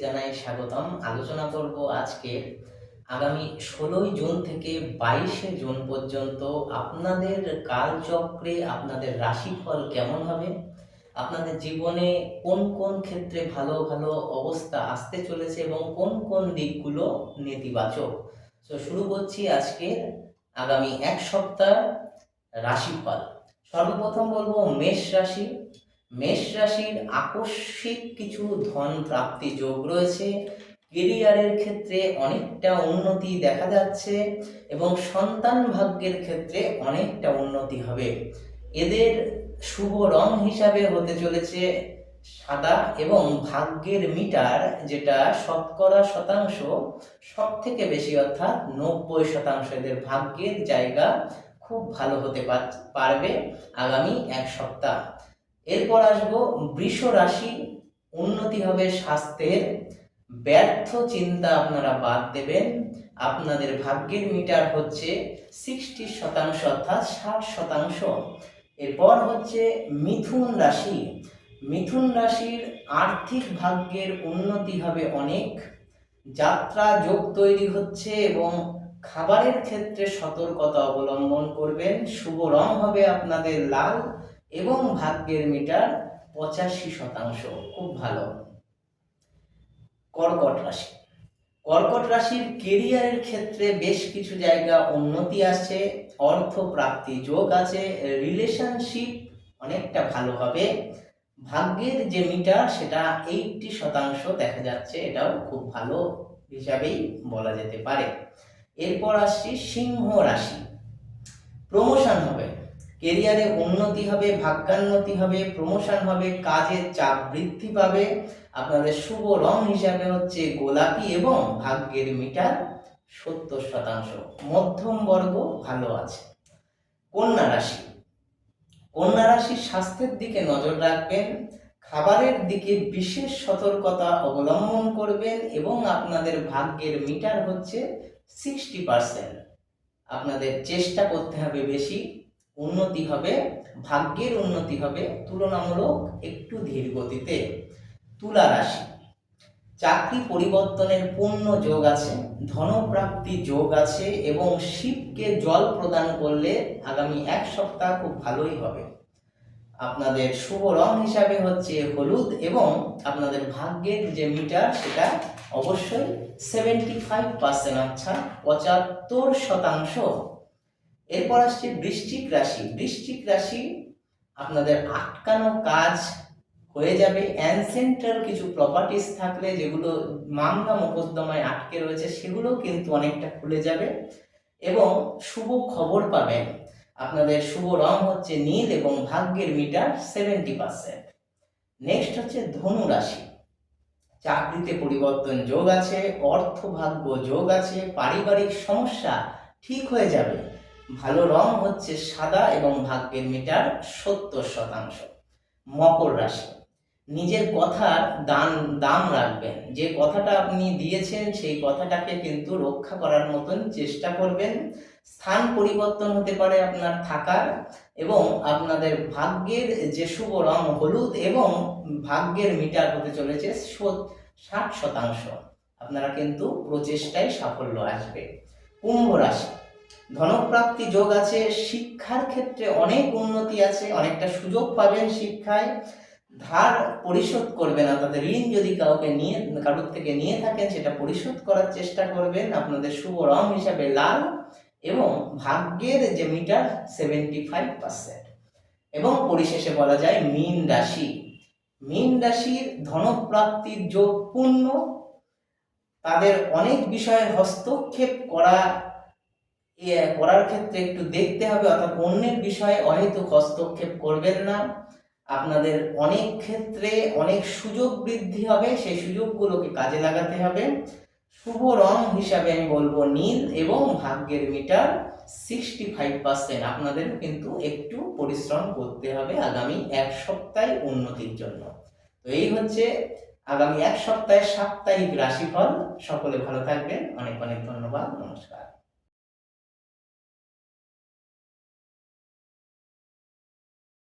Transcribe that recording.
জানাই স্বাগতম। আলোচনা করব আজকে। আগামী ষোলোই জুন থেকে বাইশে জুন পর্যন্ত আপনাদের কালচক্রে আপনাদের রাশিফল কেমন হবে? আপনাদের জীবনে কোন কোন ক্ষেত্রে ভালো ভালো অবস্থা আসতে চলেছে এবং কোন কোন দিকগুলো নেতিবাচক? তো শুরু করছি আজকে আগামী এক সপ্তাহ রাশিফল। সর্বপ্রথম বলব মেষ রাশি। মেষ রাশির আকস্মিক কিছু ধন প্রাপ্তি যোগ রয়েছে। কেরিয়ারের ক্ষেত্রে অনেকটা উন্নতি দেখা যাচ্ছে এবং সন্তান ভাগ্যের ক্ষেত্রে অনেকটা উন্নতি হবে। এদের শুভ রং হিসাবে হতে চলেছে সাদা এবং ভাগ্যের মিটার, যেটা শতকরা শতাংশ সব থেকে বেশি অর্থাৎ নব্বই শতাংশ এদের ভাগ্যের জায়গা খুব ভালো হতে পার- পারবে আগামী এক সপ্তাহ। এরপর আসব বৃষ রাশি, উন্নতি হবে স্বাস্থ্যের। ব্যর্থ চিন্তা আপনারা বাদ দেবেন। আপনাদের ভাগ্যের মিটার হচ্ছে সিক্সটি শতাংশ অর্থাৎ ষাট শতাংশ। এরপর হচ্ছে মিথুন রাশি। মিথুন রাশির আর্থিক ভাগ্যের উন্নতি হবে অনেক। যাত্রা যোগ তৈরি হচ্ছে এবং খাবারের ক্ষেত্রে সতর্কতা অবলম্বন করবেন। শুভ রং হবে আপনাদের লাল। এবং ভাগ্যের মিটার পঁচাশি শতাংশ। খুব ভালো। কর্কট রাশি। কর্কট রাশির কেরিয়ারের ক্ষেত্রে বেশ কিছু জায়গা উন্নতি আছে অর্থ প্রাপ্তি যোগ আছে রিলেশনশিপ অনেকটা ভালো হবে। ভাগ্যের যে মিটার, সেটা এইটটি শতাংশ দেখা যাচ্ছে, এটাও খুব ভালো হিসাবেই বলা যেতে পারে। এরপর আসছি সিংহ রাশি। প্রমোশন হবে। কেরিয়ারে উন্নতি হবে, ভাগ্যান্নতি হবে প্রমোশন হবে, কাজের চাপ বৃদ্ধি পাবে। আপনাদের শুভ রং হিসাবে হচ্ছে গোলাপি এবং ভাগ্যের মিটার সত্তর শতাংশ। মধ্যম বর্গ ভালো আছে। কন্যা রাশি। কন্যা রাশির স্বাস্থ্যের দিকে নজর রাখবেন, খাবারের দিকে বিশেষ সতর্কতা অবলম্বন করবেন এবং আপনাদের ভাগ্যের মিটার হচ্ছে সিক্সটি পার্সেন্ট আপনাদের চেষ্টা করতে হবে বেশি। উন্নতি হবে, ভাগ্যের উন্নতি হবে, তুলনামূলক একটু ধীর গতিতে। তুলা রাশি, চাকরি পরিবর্তনের পূর্ণ যোগ আছে, ধনপ্রাপ্তি যোগ আছে এবং শিবকে জল প্রদান করলে আগামী এক সপ্তাহ খুব ভালোই হবে। আপনাদের শুভ রং হিসাবে হচ্ছে হলুদ এবং আপনাদের ভাগ্যের যে মিটার সেটা অবশ্যই সেভেন্টি ফাইভ পার্সেন্ট আচ্ছা পঁচাত্তর শতাংশ এরপর আসছে বৃশ্চিক রাশি। বৃশ্চিক রাশি আপনাদের আটকানো কাজ হয়ে যাবে। অ্যানসেন্ট্রাল কিছু প্রপার্টিস থাকলে যেগুলো মামলা মোকদ্দমায় আটকে রয়েছে সেগুলো কিন্তু অনেকটা খুলে যাবে এবং শুভ খবর পাবেন। আপনাদের শুভ রং হচ্ছে নীল এবং ভাগ্যের মিটার সেভেন্টি পার্সেন্ট নেক্সট হচ্ছে ধনু রাশি। চাকরিতে পরিবর্তন যোগ আছে অর্থ ভাগ্য যোগ আছে, পারিবারিক সমস্যা ঠিক হয়ে যাবে। ভালো রং হচ্ছে সাদা এবং ভাগ্যের মিটার সত্তর শতাংশ। মকর রাশি। নিজের কথার দান, দাম রাখবেন। যে কথাটা আপনি দিয়েছেন, সেই কথাটাকে কিন্তু রক্ষা করার মতন চেষ্টা করবেন। স্থান পরিবর্তন হতে পারে আপনার থাকার এবং আপনাদের ভাগ্যের যে শুভ রং হলুদ এবং ভাগ্যের মিটার হতে চলেছে ষাট শতাংশ। আপনারা কিন্তু প্রচেষ্টায় সাফল্য আসবে। কুম্ভ রাশি। ধনপ্রাপ্তি যোগ আছে, শিক্ষার ক্ষেত্রে অনেক উন্নতি আছে, অনেকটা সুযোগ পাবেন শিক্ষায়। ধার পরিশোধ করবেন আপনাদের ঋণ যদি কাউকে নিয়ে, কারোর থেকে নিয়ে থাকেন, সেটা পরিশোধ করার চেষ্টা করবেন। আপনাদের শুভ রং হিসাবে লাল এবং ভাগ্যের যে মিটার সেভেন্টি ফাইভ পার্সেন্ট এবং পরিশেষে বলা যায় মীন রাশি। মীন রাশির ধনপ্রাপ্তির যোগ পূর্ণ। তাদের অনেক বিষয়ে হস্তক্ষেপ করা করার ক্ষেত্রে একটু দেখতে হবে অর্থাৎ অন্যের বিষয়ে অহেতুক হস্তক্ষেপ করবেন না। আপনাদের অনেক ক্ষেত্রে অনেক সুযোগ বৃদ্ধি হবে, সেই সুযোগগুলোকে কাজে লাগাতে হবে। শুভ রং হিসাবে আমি বলব নীল এবং ভাগ্যের মিটার সিক্সটি ফাইভ পার্সেন্ট আপনাদের কিন্তু একটু পরিশ্রম করতে হবে আগামী এক সপ্তাহে উন্নতির জন্য। তো এই হচ্ছে আগামী এক সপ্তাহে সাপ্তাহিক রাশিফল। সকলে ভালো থাকবেন। অনেক অনেক ধন্যবাদ। নমস্কার।